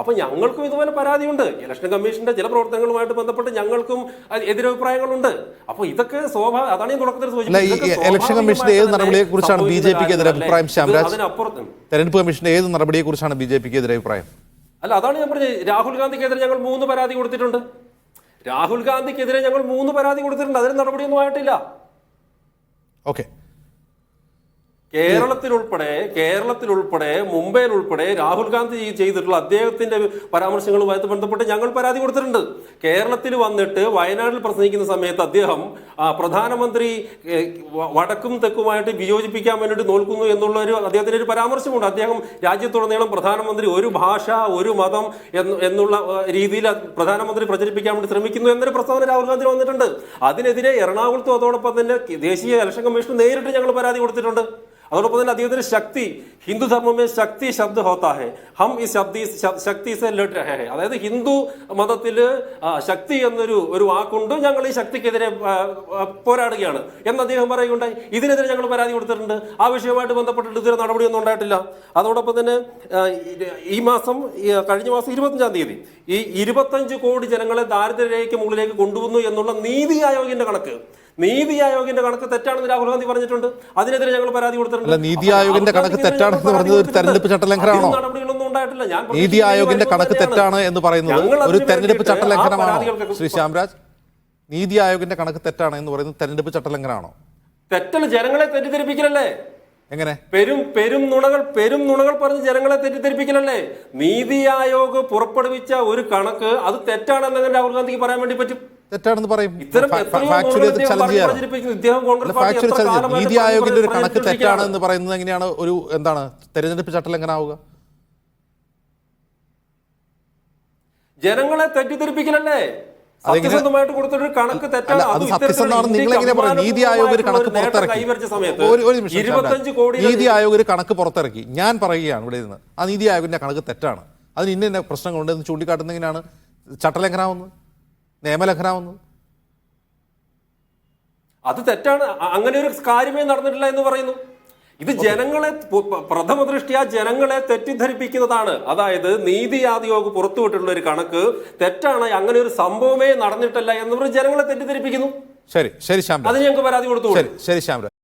അപ്പൊ ഞങ്ങൾക്കും ഇതുപോലെ പരാതിയുണ്ട്. ഇലക്ഷൻ കമ്മീഷന്റെ ചില പ്രവർത്തനങ്ങളുമായിട്ട് ബന്ധപ്പെട്ട് ഞങ്ങൾക്കും എതിരഭിപ്രായങ്ങളുണ്ട്. അപ്പൊ ഇതൊക്കെ സ്വാഭാവിക അതാണ് ഞാൻ തുടക്കത്തിൽ സൂചിപ്പിച്ചത്. ഇലക്ഷൻ കമ്മീഷന്റെ ഏത് നടപടിയെ കുറിച്ചാണ് ബി ജെ പിക്ക് എതിരെ അഭിപ്രായം, തെരഞ്ഞെടുപ്പ് കമ്മീഷന്റെ ഏത് നടപടിയെ കുറിച്ചാണ് ബി ജെ പിക്ക് എതിരെ അഭിപ്രായം അല്ല അതാണ് ഞാൻ പറഞ്ഞത്. രാഹുൽ ഗാന്ധിക്കെതിരെ ഞങ്ങൾ മൂന്ന് പരാതി കൊടുത്തിട്ടുണ്ട്. രാഹുൽ ഗാന്ധിക്കെതിരെ ഞങ്ങൾ മൂന്ന് പരാതി കൊടുത്തിട്ടുണ്ട്. അതിന് നടപടിയൊന്നും ആയിട്ടില്ല. ഓക്കെ. കേരളത്തിലുൾപ്പെടെ കേരളത്തിലുൾപ്പെടെ മുംബൈയിൽ ഉൾപ്പെടെ രാഹുൽ ഗാന്ധി ചെയ്തിട്ടുള്ള അദ്ദേഹത്തിന്റെ പരാമർശങ്ങളുമായിട്ട് ബന്ധപ്പെട്ട് ഞങ്ങൾ പരാതി കൊടുത്തിട്ടുണ്ട്. കേരളത്തിൽ വന്നിട്ട് വയനാട്ടിൽ പ്രസംഗിക്കുന്ന സമയത്ത് അദ്ദേഹം പ്രധാനമന്ത്രി വടക്കും തെക്കുമായിട്ട് വിയോജിപ്പിക്കാൻ വേണ്ടിയിട്ട് നോക്കുന്നു എന്നുള്ള ഒരു അദ്ദേഹത്തിന്റെ ഒരു പരാമർശമുണ്ട്. അദ്ദേഹം രാജ്യത്തുടനീളം പ്രധാനമന്ത്രി ഒരു ഭാഷ ഒരു മതം എന്നുള്ള രീതിയിൽ പ്രധാനമന്ത്രി പ്രചരിപ്പിക്കാൻ വേണ്ടി ശ്രമിക്കുന്നു എന്നൊരു പ്രസ്താവന രാഹുൽ ഗാന്ധി വന്നിട്ടുണ്ട്. അതിനെതിരെ എറണാകുളത്തും അതോടൊപ്പം തന്നെ ദേശീയ ഇലക്ഷൻ കമ്മീഷൻ നേരിട്ട് ഞങ്ങൾ പരാതി കൊടുത്തിട്ടുണ്ട്. അതോടൊപ്പം തന്നെ അദ്ദേഹത്തിന് ശക്തി ഹിന്ദു ധർമ്മമേ ശക്തി ശബ്ദ ഹോത്താ ഹെ. ഈ ശബ്ദി ശക്തി അതായത് ഹിന്ദു മതത്തിൽ ശക്തി എന്നൊരു ഒരു വാക്കുണ്ട് ഞങ്ങൾ ഈ ശക്തിക്കെതിരെ പോരാടുകയാണ്. എന്ന് അദ്ദേഹം പറയുകയുണ്ടായി. ഇതിനെതിരെ ഞങ്ങൾ പരാതി കൊടുത്തിട്ടുണ്ട്. ആ വിഷയവുമായിട്ട് ബന്ധപ്പെട്ടിട്ട് ഇതുവരെ നടപടിയൊന്നും ഉണ്ടായിട്ടില്ല. അതോടൊപ്പം തന്നെ ഈ മാസം കഴിഞ്ഞ മാസം ഇരുപത്തഞ്ചാം തീയതി ഈ ഇരുപത്തഞ്ച് കോടി ജനങ്ങളെ ദാരിദ്ര്യരേഖയ്ക്ക് മുകളിലേക്ക് കൊണ്ടുവന്നു എന്നുള്ള നീതി ആയോഗിന്റെ കണക്ക് നീതി ആയോഗിന്റെ കണക്ക് തെറ്റാണെന്ന് രാഹുൽ ഗാന്ധി പറഞ്ഞിട്ടുണ്ട്. അതിനെതിരെ ഞങ്ങൾ പരാതി കൊടുത്തിട്ടുണ്ട്. നീതി ആയോഗിന്റെ കണക്ക് തെറ്റാണെന്ന് പറഞ്ഞത് ഒരു തെരഞ്ഞെടുപ്പ് ചട്ടലംഘനമാണോ? നടപടികളൊന്നും ഉണ്ടായിട്ടില്ല. ഞാൻ നീതി ആയോഗിന്റെ കണക്ക് തെറ്റാണ് എന്ന് പറയുന്നത് ഒരു തെരഞ്ഞെടുപ്പ് ചട്ടലംഘനമാണോ? ശ്രീ ശ്യാംരാജ് നീതി ആയോഗിന്റെ കണക്ക് തെറ്റാണ് എന്ന് പറയുന്നത് തെരഞ്ഞെടുപ്പ് ചട്ടലംഘനമാണോ? തെറ്റൽ ജനങ്ങളെ തെറ്റിദ്ധരിപ്പിക്കലല്ലേ? എങ്ങനെ? പെരും പെരും നുണകൾ പെരും നുണകൾ പറഞ്ഞ് ജനങ്ങളെ തെറ്റിദ്ധരിപ്പിക്കലല്ലേ? നീതി ആയോഗ് പുറപ്പെടുവിച്ച ഒരു കണക്ക് അത് തെറ്റാണെന്ന് രാഹുൽ ഗാന്ധിക്ക് പറയാൻ വേണ്ടി പറ്റും. തെറ്റാണെന്ന് പറയും. നീതി ആയോഗിന്റെ ഒരു കണക്ക് തെറ്റാണ് എന്ന് പറയുന്നത് എങ്ങനെയാണ് ഒരു എന്താണ് തെരഞ്ഞെടുപ്പ് ആവുക? ജനങ്ങളെ തെറ്റിദ്ധരിപ്പിക്കലല്ലേ? അതെങ്ങനെ- സത്യസന്ധമായിട്ട് കൊടുത്തൊരു കണക്ക് തെറ്റാണ് എങ്ങനെ നീതി ആയോഗ് ഒരു കണക്ക് പുറത്തിറക്കി. ഇരുപത്തഞ്ച് കോടി നീതി ആയോഗ് ഒരു കണക്ക് പുറത്തിറക്കി. ഞാൻ പറയുകയാണ് ഇവിടെ നിന്ന് ആ നീതി ആയോഗിന്റെ കണക്ക് തെറ്റാണ്. അതിന് ഇന്ന ഇന്ന പ്രശ്നങ്ങളുണ്ട് എന്ന് ചൂണ്ടിക്കാട്ടുന്ന എങ്ങനെയാണ്? ചട്ടലംഘനാവുന്നത് നിയമലംഘനാവുന്നത് അത് തെറ്റാണ്. അങ്ങനെ ഒരു കാര്യമേ നടന്നിട്ടില്ല എന്ന് പറയുന്നു. ഇത് ജനങ്ങളെ പ്രഥമ ദൃഷ്ടിയ ജനങ്ങളെ തെറ്റിദ്ധരിപ്പിക്കുന്നതാണ്. അതായത് നീതി ആദ്യോഗ് പുറത്തുവിട്ടുള്ള ഒരു കണക്ക് തെറ്റാണ് അങ്ങനെ ഒരു സംഭവമേ നടന്നിട്ടില്ല എന്ന് പറഞ്ഞ് ജനങ്ങളെ തെറ്റിദ്ധരിപ്പിക്കുന്നു. ശരി ശരി ശ്യാംരാജ് അത് ഞങ്ങൾക്ക് പരാതി കൊടുത്തു ശരി ശരി ശ്യാംരാജ്